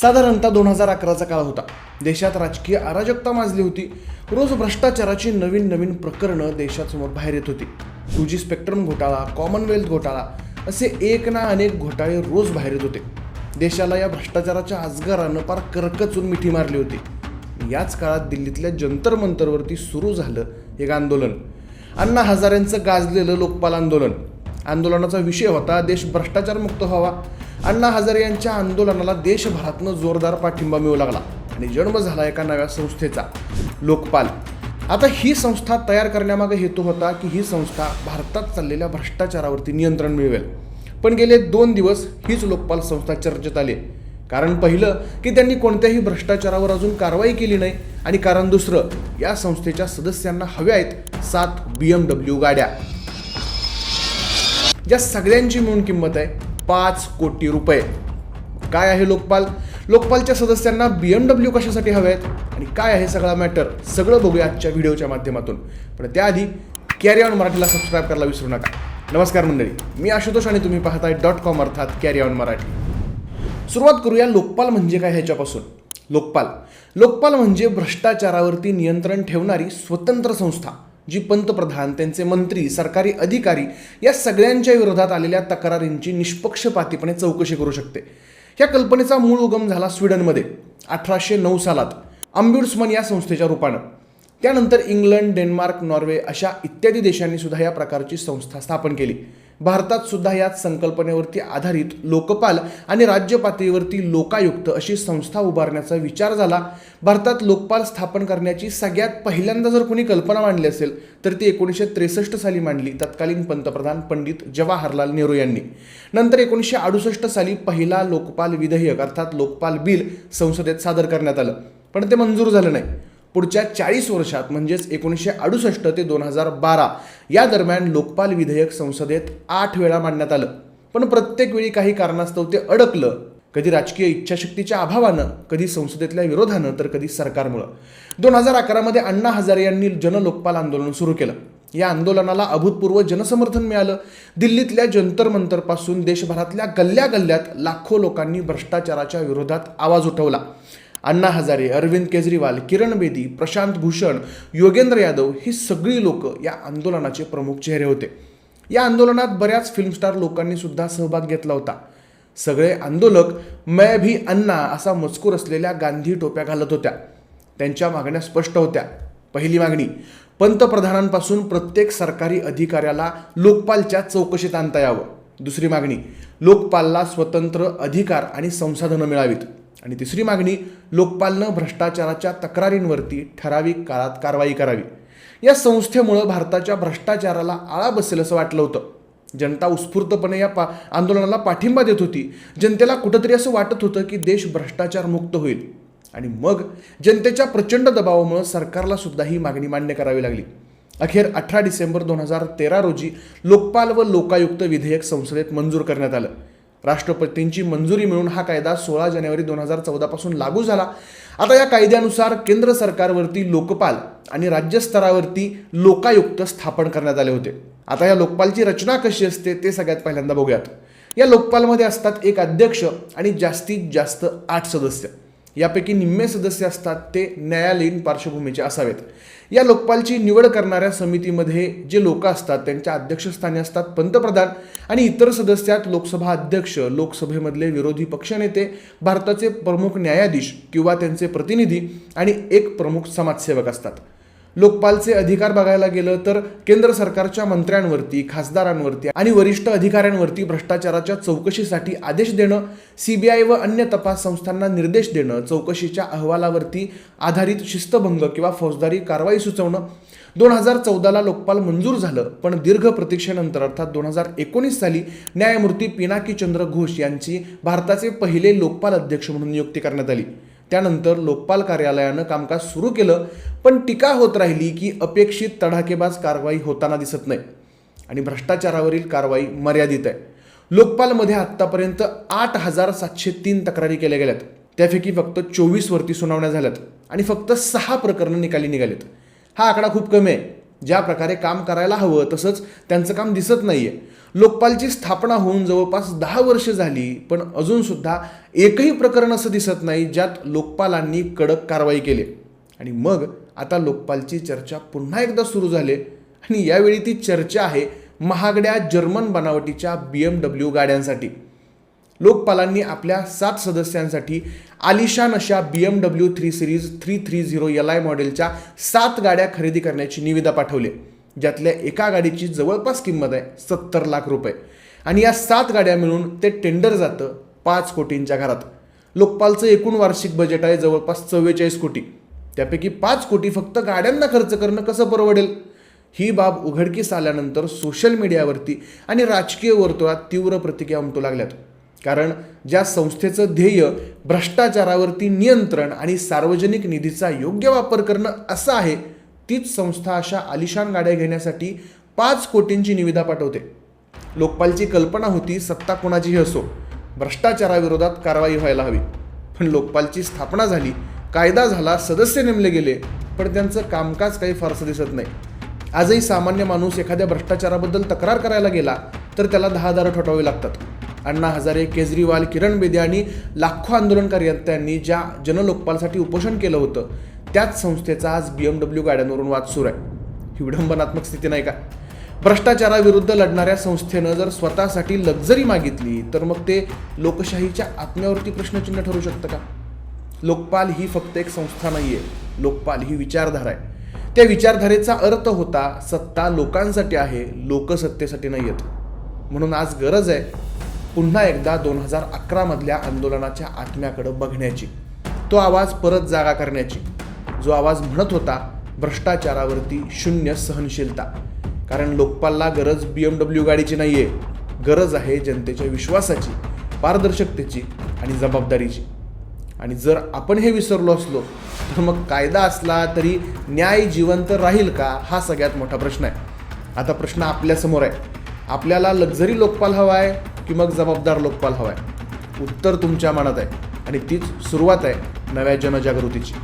साधारणतः दोन हजार अकराचा काळ होता. देशात राजकीय अराजकता माजली होती. रोज भ्रष्टाचाराची नवीन नवीन प्रकरणं देशासमोर बाहेर येत होती. टू जी स्पेक्ट्रम घोटाळा कॉमनवेल्थ घोटाळा असे एक ना अनेक घोटाळे रोज बाहेर येत होते. देशाला या भ्रष्टाचाराच्या आजगारानं पार करकचून मिठी मारली होती. याच काळात दिल्लीतल्या जंतर मंतरवरती सुरू झालं एक आंदोलन. अण्णा हजारेंचं गाजलेलं लोकपाल आंदोलन. आंदोलनाचा विषय होता देश भ्रष्टाचारमुक्त व्हावा. अण्णा हजारे यांच्या आंदोलनाला देशभरातनं जोरदार पाठिंबा मिळू लागला आणि जन्म झाला एका नव्या संस्थेचा लोकपाल. आता ही संस्था तयार करण्यामागे हेतू होता की ही संस्था भारतात चाललेल्या भ्रष्टाचारावरती नियंत्रण मिळवेल. पण गेले दोन दिवस हीच लोकपाल संस्था चर्चेत आली. कारण पहिलं की त्यांनी कोणत्याही भ्रष्टाचारावर अजून कारवाई केली नाही आणि कारण दुसरं या संस्थेच्या सदस्यांना हव्या आहेत सात बी एम डब्ल्यू गाड्या. ज्या सगळ्यांची मिळून किंमत आहे पाच कोटी रुपये. काय आहे लोकपाल? लोकपालच्या सदस्यांना बी एम डब्ल्यू कशासाठी हवे आहेत आणि काय आहे सगळा मॅटर सगळं बघूया आजच्या व्हिडिओच्या माध्यमातून. पण त्याआधी कॅरी ऑन मराठीला सबस्क्राईब करायला विसरू नका. नमस्कार मंडळी. मी आशुतोष आणि तुम्ही पाहताय डॉट कॉम अर्थात कॅरी ऑन मराठी. सुरुवात करूया लोकपाल म्हणजे काय ह्याच्यापासून. लोकपाल. लोकपाल म्हणजे भ्रष्टाचारावरती नियंत्रण ठेवणारी स्वतंत्र संस्था. जी पंतप्रधान त्यांचे मंत्री सरकारी अधिकारी या सगळ्यांच्या विरोधात आलेल्या तक्रारींची निष्पक्षपातीपणे चौकशी करू शकते. या कल्पनेचा मूळ उगम झाला स्वीडनमध्ये अठराशे नऊ सालात अम्ब्युड्समन या संस्थेच्या रूपानं. त्यानंतर इंग्लंड डेन्मार्क नॉर्वे अशा इत्यादी देशांनी सुद्धा या प्रकारची संस्था स्थापन केली. भारतात सुद्धा याच संकल्पनेवरती आधारित लोकपाल आणि राज्य पातळीवरती लोकायुक्त अशी संस्था उभारण्याचा विचार झाला. भारतात लोकपाल स्थापन करण्याची सगळ्यात पहिल्यांदा जर कोणी कल्पना मांडली असेल तर ती एकोणीसशे त्रेसष्ट साली मांडली तत्कालीन पंतप्रधान पंडित जवाहरलाल नेहरू यांनी. नंतर एकोणीसशे अडुसष्ट साली पहिला लोकपाल विधेयक अर्थात लोकपाल बिल संसदेत सादर करण्यात आलं. पण ते मंजूर झालं नाही. पुढच्या चाळीस वर्षात म्हणजेच एकोणीसशे अडुसष्ट ते दोन हजार बारा या दरम्यान लोकपाल विधेयक संसदेत आठ वेळा मांडण्यात आलं. पण प्रत्येक वेळी काही कारणास्तव ते अडकलं. कधी राजकीय इच्छाशक्तीच्या अभावानं कधी संसदेतल्या विरोधानं तर कधी सरकारमुळं. दोन हजार अकरामध्ये अण्णा हजारे यांनी जनलोकपाल आंदोलन सुरू केलं. या आंदोलनाला अभूतपूर्व जनसमर्थन मिळालं. दिल्लीतल्या जंतर मंतरपासून देशभरातल्या गल्ल्या गल्ल्यात लाखो लोकांनी भ्रष्टाचाराच्या विरोधात आवाज उठवला. अण्णा हजारे अरविंद केजरीवाल किरण बेदी प्रशांत भूषण योगेंद्र यादव ही सगळी लोक या आंदोलनाचे प्रमुख चेहरे होते. या आंदोलनात बऱ्याच फिल्मस्टार लोकांनी सुद्धा सहभाग घेतला होता. सगळे आंदोलक मै भी अण्णा असा मजकूर असलेल्या गांधी टोप्या घालत होत्या. त्यांच्या मागण्या स्पष्ट होत्या. पहिली मागणी पंतप्रधानांपासून प्रत्येक सरकारी अधिकाऱ्याला लोकपालच्या चौकशीत आणता यावं. दुसरी मागणी लोकपालला स्वतंत्र अधिकार आणि संसाधनं मिळावीत. आणि तिसरी मागणी लोकपालनं भ्रष्टाचाराच्या तक्रारींवरती ठराविक काळात कारवाई करावी. या संस्थेमुळं भारताच्या भ्रष्टाचाराला आळा बसेल असं वाटलं होतं. जनता उत्स्फूर्तपणे या पा आंदोलनाला पाठिंबा देत होती. जनतेला कुठंतरी असं वाटत होतं की देश भ्रष्टाचार मुक्त होईल. आणि मग जनतेच्या प्रचंड दबावामुळं सरकारला सुद्धा ही मागणी मान्य करावी लागली. अखेर अठरा डिसेंबर दोन हजार तेरा रोजी लोकपाल व लोकायुक्त विधेयक संसदेत मंजूर करण्यात आलं. राष्ट्रपतींची मंजुरी मिळून हा कायदा सोळा जानेवारी दोन हजार चौदापासून लागू झाला. आता या कायद्यानुसार केंद्र सरकारवरती लोकपाल आणि राज्यस्तरावरती लोकायुक्त स्थापन करण्यात आले होते. आता या लोकपालची रचना कशी असते ते सगळ्यात पहिल्यांदा बघूयात. या लोकपालमध्ये असतात एक अध्यक्ष आणि जास्तीत जास्त आठ सदस्य. यापैकी निम्मे सदस्य असतात ते न्यायालयीन पार्श्वभूमीचे असावेत. या लोकपालची निवड करणाऱ्या समितीमध्ये जे लोक असतात त्यांच्या अध्यक्षस्थानी असतात पंतप्रधान आणि इतर सदस्यात लोकसभा अध्यक्ष लोकसभेमधले विरोधी पक्षनेते भारताचे प्रमुख न्यायाधीश किंवा त्यांचे प्रतिनिधी आणि एक प्रमुख समाजसेवक असतात. लोकपालचे अधिकार बघायला गेलं तर केंद्र सरकारच्या मंत्र्यांवरती खासदारांवरती आणि वरिष्ठ अधिकाऱ्यांवरती भ्रष्टाचाराच्या चौकशीसाठी आदेश देणं सीबीआय व अन्य तपास संस्थांना निर्देश देणं चौकशीच्या अहवालावरती आधारित शिस्तभंग किंवा फौजदारी कारवाई सुचवणं. दोन हजार चौदाला लोकपाल मंजूर झालं पण दीर्घ प्रतीक्षेनंतर अर्थात दोन हजार एकोणीस साली न्यायमूर्ती पिनाकी चंद्र घोष यांची भारताचे पहिले लोकपाल अध्यक्ष म्हणून नियुक्ती करण्यात आली. त्यानंतर लोकपाल कार्यालयानं कामकाज सुरू केलं पण टीका होत राहिली की अपेक्षित तडाखेबाज कारवाई होताना दिसत नाही आणि भ्रष्टाचारावरील कारवाई मर्यादित आहे. लोकपालमध्ये आत्तापर्यंत आठ हजार सातशे तीन तक्रारी केल्या गेल्यात. त्यापैकी फक्त चोवीस वरती सुनावण्या झाल्यात आणि फक्त सहा प्रकरणं निकाली निघालेत. हा आकडा खूप कमी आहे. ज्या प्रकारे काम करायला हवं तसंच त्यांचं काम दिसत नाही आहे लोकपालची स्थापना होऊन जवळपास दहा वर्ष झाली पण अजूनसुद्धा एकही प्रकरण असं दिसत नाही ज्यात लोकपालांनी कडक कारवाई केली. आणि मग आता लोकपालची चर्चा पुन्हा एकदा सुरू झाली आणि यावेळी ती चर्चा आहे महागड्या जर्मन बनावटीच्या बी एम डब्ल्यू गाड्यांसाठी. लोकपालांनी आपल्या सात सदस्यांसाठी आलिशान अशा B M W three series three three zero L I मॉडेलच्या सात गाड्या खरेदी करण्याची निविदा पाठवली. ज्यातल्या एका गाडीची जवळपास किंमत आहे सत्तर लाख रुपये. आणि या सात गाड्या मिळून ते टेंडर जातं पाच कोटींच्या घरात. लोकपालचं एकूण वार्षिक बजेट आहे जवळपास चव्वेचाळीस कोटी. त्यापैकी पाच कोटी फक्त गाड्यांना खर्च करणं कसं परवडेल? ही बाब उघडकीस आल्यानंतर सोशल मीडियावरती आणि राजकीय वर्तुळात तीव्र प्रतिक्रिया उमटू लागल्यात. कारण ज्या संस्थेचं ध्येय भ्रष्टाचारावरती नियंत्रण आणि सार्वजनिक निधीचा योग्य वापर करणं असं आहे तीच संस्था अशा आलिशान गाड्या घेण्यासाठी पाच कोटींची निविदा पाठवते. लोकपालची कल्पना होती सत्ता कोणाचीही असो भ्रष्टाचाराविरोधात कारवाई व्हायला हवी. पण लोकपालची स्थापना झाली कायदा झाला सदस्य नेमले गेले पण त्यांचं कामकाज काही फारसं दिसत नाही. आजही सामान्य माणूस एखाद्या भ्रष्टाचाराबद्दल तक्रार करायला गेला तर त्याला दहा दारं ठोठावे लागतात. अण्णा हजारे केजरीवाल किरण बेदी आणि लाखो आंदोलनकर्त्यांनी ज्या जनलोकपालसाठी उपोषण केलं होतं त्याच संस्थेचा आज बी एम डब्ल्यू गाड्यांवरून वाद सुरू आहे. ही विडंबनात्मक स्थिती नाही का? भ्रष्टाचाराविरुद्ध लढणाऱ्या संस्थेनं जर स्वतःसाठी लक्झरी मागितली तर मग ते लोकशाहीच्या आत्म्यावरती प्रश्नचिन्ह ठरू शकतं का? लोकपाल ही फक्त एक संस्था नाही आहे लोकपाल ही विचारधारा आहे. त्या विचारधारेचा अर्थ होता सत्ता लोकांसाठी आहे लोक सत्तेसाठी नाही आहेत म्हणून आज गरज आहे पुन्हा एकदा दोन हजार अकरामधल्या आंदोलनाच्या आत्म्याकडं बघण्याची. तो आवाज परत जागा करण्याची. जो आवाज म्हणत होता भ्रष्टाचारावरती शून्य सहनशीलता. कारण लोकपालला गरज बी एम डब्ल्यू गाडीची नाही आहे गरज आहे जनतेच्या विश्वासाची पारदर्शकतेची आणि जबाबदारीची. आणि जर आपण हे विसरलो असलो तर मग कायदा असला तरी न्याय जिवंत राहील का हा सगळ्यात मोठा प्रश्न आहे. आता प्रश्न आपल्यासमोर आहे. आपल्याला लक्झरी लोकपाल हवा आहे की मग जबाबदार लोकपाल हवा आहे उत्तर तुमच्या मनात आहे आणि तीच सुरुवात आहे नव्या जनजागृतीची.